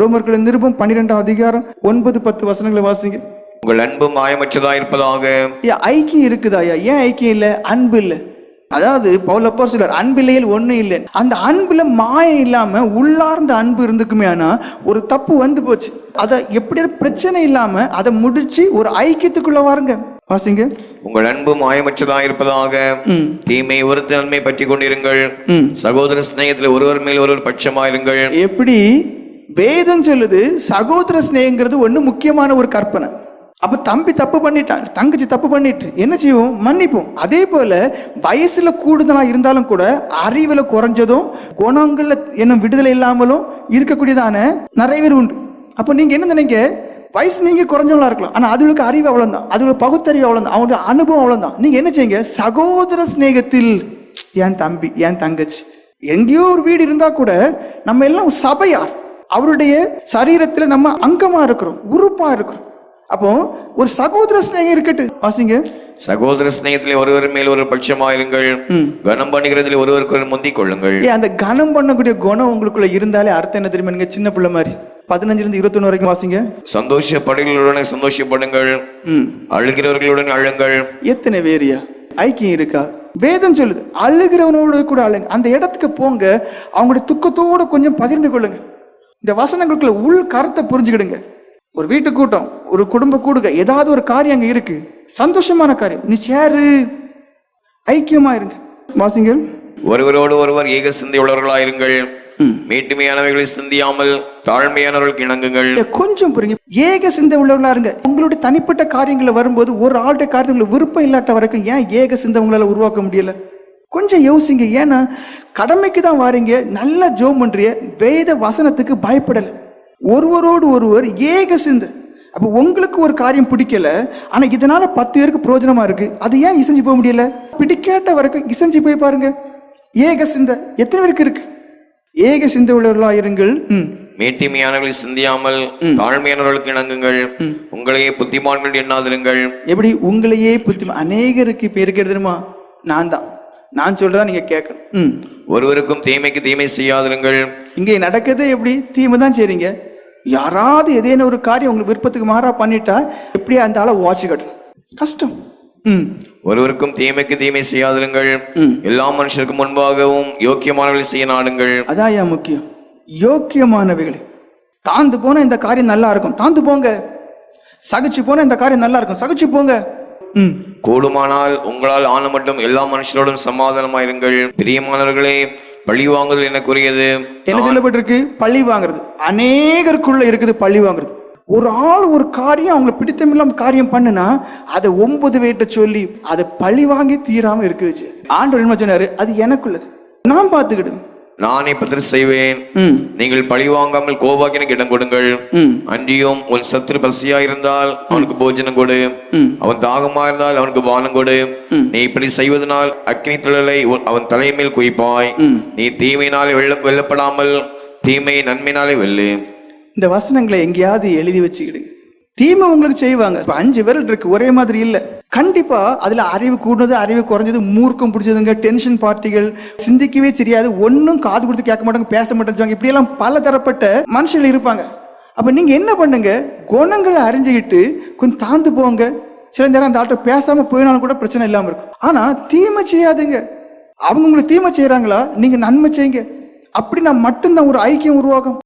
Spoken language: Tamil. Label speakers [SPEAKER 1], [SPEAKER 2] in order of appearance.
[SPEAKER 1] ரோமர்கள் நிருபம் பன்னிரெண்டாம் அதிகாரம் ஒன்பது பத்து வசனங்களை வாசிங்க.
[SPEAKER 2] உங்கள் அன்பு மாயமற்றதா இருப்பதாக.
[SPEAKER 1] ஐக்கியம் இருக்குதா ஏன் ஐக்கியம் இல்லை? அன்பு இல்லை. அதாவது பவுலப்போ சிலர் அன்பில்லையில் ஒன்றும் இல்லை. அந்த அன்புல மாயம் இல்லாம உள்ளார்ந்த அன்பு இருந்துக்குமே ஆனா ஒரு தப்பு வந்து போச்சு. அதை எப்படியாவது பிரச்சனை இல்லாம அதை முடிச்சு ஒரு ஐக்கியத்துக்குள்ள வாருங்க. வாசிங்க.
[SPEAKER 2] உங்கள் அன்பு மாயமற்றதா இருப்பதாக. தீமை ஒருத்த நன்மை பற்றி கொண்டிருங்கள். சகோதர சிநேகத்தில் ஒருவர் மேல் ஒருவர் பட்சமாயிருங்கள்.
[SPEAKER 1] எப்படி? வேதம் சொல்லுது சகோதர சிநேகங்கிறது ஒன்று முக்கியமான ஒரு கற்பனை. அப்போ தம்பி தப்பு பண்ணிட்டான் தங்கச்சி தப்பு பண்ணிட்டு என்ன செய்வோம்? மன்னிப்போம். அதே போல் வயசில் கூடுதலாக இருந்தாலும் கூட அறிவில் குறைஞ்சதும் குணங்களில் என்ன விடுதலை இல்லாமலும் இருக்கக்கூடியதான நிறைய பேர் உண்டு. அப்போ நீங்கள் என்ன நினைக்க வயசு நீங்கள் குறைஞ்சவங்களா இருக்கலாம். ஆனால் அதுகளுக்கு அறிவு அவ்வளோதான் அதுகளுக்கு பகுத்தறிவு அவ்வளோதான் அவங்களோட அனுபவம் அவ்வளோதான் நீங்கள் என்ன செய்யுங்க? சகோதர சிநேகத்தில் என் தம்பி என் தங்கச்சி எங்கேயோ ஒரு வீடு இருந்தால் கூட நம்ம எல்லாம் சபையார். அவருடைய சரீரத்துல நம்ம அங்கமா இருக்கிறோம் உறுப்பா இருக்கிறோம். அப்போ ஒரு சகோதர சிநேகம் இருக்கட்டு வாசிங்க.
[SPEAKER 2] சகோதர சிநேகத்தில் ஒருவர் மேல் ஒரு பட்சமாயிருங்கள் கனம் பண்ணுகிறதில் ஒருவருக்கு ஒருவர் முந்திக் கொள்ளுங்கள்.
[SPEAKER 1] அந்த கனம் பண்ணக்கூடிய குணம் உங்களுக்குள்ள இருந்தாலே அர்த்தம் என்ன தெரியுமா? சின்ன பிள்ளை மாதிரி. பதினஞ்சுல இருந்து இருபத்தொன்னு வரைக்கும் வாசிங்க.
[SPEAKER 2] சந்தோஷப்படுகிறவருடன் சந்தோஷப்படுங்கள். அழுகிறவர்களுடன் அழுங்கள்.
[SPEAKER 1] எத்தனை வேறியா ஐக்கியம் இருக்கா? வேதம் சொல்லுது அழுகிறவனோட கூட அழுங்க. அந்த இடத்துக்கு போங்க அவங்களுடைய துக்கத்தோட கொஞ்சம் பகிர்ந்து கொள்ளுங்க. இந்த வசனங்களுக்குள்ள உள் கருத்தை புரிஞ்சுக்கிடுங்க. ஒரு வீட்டு கூட்டம் ஒரு குடும்ப கூடுக ஏதாவது ஒரு காரியம் அங்க இருக்கு. சந்தோஷமான காரியம். நீ சேரு ஐக்கியமா இருங்க. வாசிங்கள்.
[SPEAKER 2] ஒருவரோடு ஒருவர் ஏக சிந்தை உள்ளவர்களாயிருங்கள் மேட்டுமையானவைகளை சிந்தியாமல் தாழ்மையானவர்களுக்கு இணங்குங்கள்
[SPEAKER 1] கொஞ்சம் புரியுங்க. ஏக சிந்தை உள்ளவர்களா இருங்க. உங்களுடைய தனிப்பட்ட காரியங்களை வரும்போது ஒரு ஆள்கிட்ட காரியங்களை விருப்பம் இல்லாட்ட வரைக்கும் ஏன் ஏக சிந்தை உங்களால உருவாக்க முடியல? கொஞ்சம் யோசிங்க. ஏன்னா கடமைக்கு தான் வாரீங்க நல்லா ஜோம் பண்றிய வேத வசனத்துக்கு பயப்படல. ஒருவரோடு ஒருவர் ஏக சிந்தை. அப்போ உங்களுக்கு ஒரு காரியம் பிடிக்கல ஆனா இதனால பத்து பேருக்கு பிரயோஜனமா இருக்கு. அது ஏன் இசைஞ்சு போக முடியல? பிடிக்காட்ட வரைக்கும் இசைஞ்சு போய் பாருங்க. ஏக சிந்தை. எத்தனை பேருக்கு இருக்கு? ஏக சிந்தை உள்ளவர்களா இருங்கள். ம்.
[SPEAKER 2] மேட்டிமையானவர்களை சிந்தியாமல் தாழ்மையானவர்களுக்கு இணங்குங்கள். உங்களையே புத்திமான்கள் எண்ணாதிருங்கள்.
[SPEAKER 1] எப்படி? உங்களையே புத்தி அநேகருக்கு இப்போ இருக்கிறது தெரியுமா? நான் தான். நான் சொல்றதா நீங்க கேட்கணும். ம்.
[SPEAKER 2] ஒருவருக்கும் தீமைக்கு தீமை செய்யாதிருங்கள்.
[SPEAKER 1] இங்கே நடக்கிறதே எப்படி? தீமை தான் செய்றீங்க. யாராவது ஏதேனும் ஒரு காரியம் உங்களுக்கு விருப்பத்துக்கு மாறா பண்ணிட்டா எப்படி அந்த ஆளை வாட்ச் கட்டணும்? கஷ்டம். ம்.
[SPEAKER 2] ஒருவருக்கும் தீமைக்கு தீமை செய்யாதிருங்கள். எல்லா மனுஷருக்கும் முன்பாகவும் யோக்கியமானவர்களை செய்ய நாடுங்கள்.
[SPEAKER 1] அதான் ஏன் முக்கியம்? யோக்கியமானவைகளே. தாழ்ந்து போனா இந்த காரியம் நல்லா இருக்கும். தாழ்ந்து போங்க. சகிச்சு போனா இந்த காரியம் நல்லா இருக்கும். சகிச்சு போங்க.
[SPEAKER 2] கூடுமானால் உங்களால் ஆன மட்டும் எல்லா மனுஷரோடும் சமாதானமாயிருங்கள். பிரியமானவர்களே பழி வாங்குதல் எனக்குரியது
[SPEAKER 1] என்ன சொல்லப்பட்டிருக்கு? பழி வாங்குறது. அநேகருக்குள்ள இருக்குது பழி வாங்குறது. ஒரு ஆள் ஒரு காரியம் அவங்களை பிடித்தமில்லாம காரியம் பண்ணுனா அதை ஒன்பது பேர்கிட்ட சொல்லி அதை பழி வாங்கி தீராம இருக்குது. ஆண்டவர் என்ன சொன்னாரு? அது எனக்குள்ளது. நான் பார்த்துக்கிடுங்க
[SPEAKER 2] நானே பதில் செய்வேன். நீங்கள் பழி வாங்காமல் கோபாக்கினுக்கு இடம் கொடுங்கள். அன்றியும் உன் சத்துரு பசியா இருந்தால் அவனுக்கு போஜனம் கொடு. அவன் தாகமா இருந்தால் அவனுக்கு பானம் கொடு. நீ இப்படி செய்வதனால் அக்னி திழலை அவன் தலைமேல் குவிப்பாய். நீ தீமையினாலே வெல்ல வெல்லப்படாமல் தீமையை நன்மையினாலே வெல்லு.
[SPEAKER 1] இந்த வசனங்களை எங்கேயாவது எழுதி வச்சுக்கிடுங்க தீமை உங்களுக்கு செய்வாங்க. அஞ்சு விரல் இருக்கு. ஒரே மாதிரி இல்ல. கண்டிப்பா அதுல அறிவு கூடுனது அறிவு குறைஞ்சது மூர்க்கம் பிடிச்சதுங்க டென்ஷன் பார்ட்டிகள் சிந்திக்கவே தெரியாது ஒன்றும் காது கொடுத்து கேட்க மாட்டாங்க பேச மாட்டேங்க இப்படியெல்லாம் பல தரப்பட்ட மனுஷர்கள் இருப்பாங்க. அப்ப நீங்க என்ன பண்ணுங்க? குணங்களை அறிஞ்சுக்கிட்டு கொஞ்சம் தாழ்ந்து போங்க. சில நேரம் அந்த ஆள்கிட்ட பேசாம போயினாலும் கூட பிரச்சனை இல்லாம இருக்கும். ஆனா தீமை செய்யாதுங்க. அவங்க உங்களுக்கு தீமை செய்கிறாங்களா நீங்க நன்மை செய்யுங்க. அப்படின்னா மட்டும்தான் ஒரு ஐக்கியம் உருவாகும்.